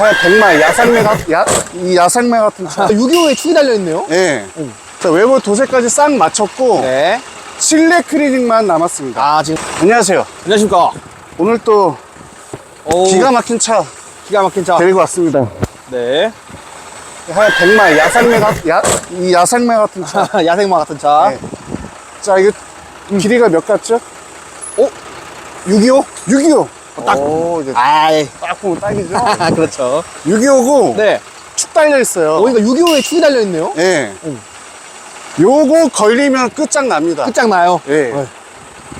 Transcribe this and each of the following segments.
한 100마일 야생매 같, 야, 이 야생매 같은 차. 6.25에 축이 달려있네요. 예. 자, 외부 도색까지 싹 마쳤고 네. 실내 클리닝만 남았습니다. 아, 지금. 안녕하세요. 안녕하십니까. 오늘 또 오, 기가 막힌 차 기가 막힌 차. 데리고 왔습니다. 네. 한 100마일 야생매 같, 야, 이 야생매 같은 차. 야생마 같은 차. 네. 자, 이거 길이가 몇 같죠? 어? 6.25? 625. 딱. 오, 이제 아이. 딱 보면 딱이죠. 그렇죠. 625고 네. 축 달려 있어요. 어, 그러니까 6.25에 축이 달려있네요. 예. 응. 요거 걸리면 끝장납니다. 끝장나요. 예. 네.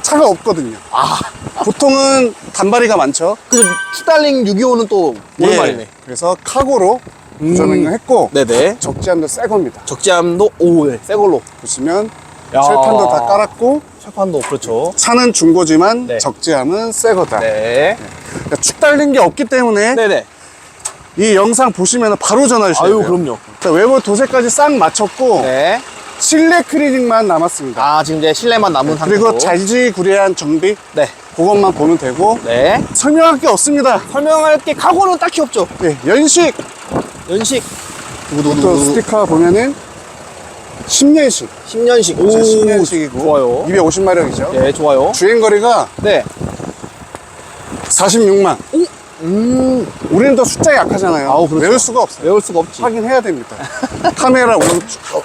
차가 없거든요. 아. 보통은 단발이가 많죠. 그래서 축 달린 6.25는 또 오랜만이네. 예. 그래서 카고로 조정을 했고 네네. 적재함도 새 겁니다. 적재함도, 오, 네. 새 걸로. 보시면 야. 철판도 다 깔았고 철판도, 그렇죠. 차는 중고지만 네. 적재함은 새 거다. 네. 그러니까 축 달린 게 없기 때문에 네네. 이 영상 보시면 바로 전화 주셔야 아유, 돼요. 그럼요. 자, 외부 도색까지 싹 마쳤고 네. 실내 클리닝만 남았습니다. 아, 지금 이제 실내만 남은 상태고. 그리고 잘지구리한 정비 네. 그것만 보면 되고 네. 설명할 게 없습니다. 설명할 게 각오는 딱히 없죠. 예, 연식 연식. 또 스티커 보면은 10년식 10년식. 오, 10년식이고 좋아요. 250마력이죠. 네, 좋아요. 주행거리가 네. 46만. 음, 우리는 더 숫자에 약하잖아요. 아우, 그렇죠. 외울 수가 없어요. 외울 수가 없지. 확인해야 됩니다. 카메라 오른쪽. 어.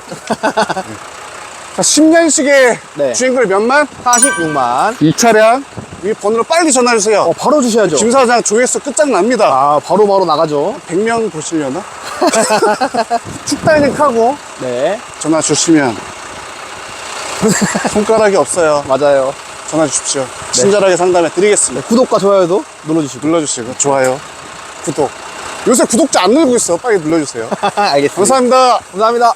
자, 10년식의 네. 주행거리 몇만? 46만. 이 차량 이 번호로 빨리 전화주세요. 어, 바로 주셔야죠. 김 사장 조회수 끝장납니다. 아, 바로 바로 나가죠. 100명 보시려나? 축다이닝 하고 네. 전화 주시면 손가락이 없어요. 맞아요. 전화 주십시오. 친절하게 상담해 드리겠습니다. 구독과 좋아요도 눌러주시고. 눌러주시고 좋아요, 구독. 요새 구독자 안 늘고 있어. 빨리 눌러주세요. 알겠습니다. 감사합니다. 감사합니다.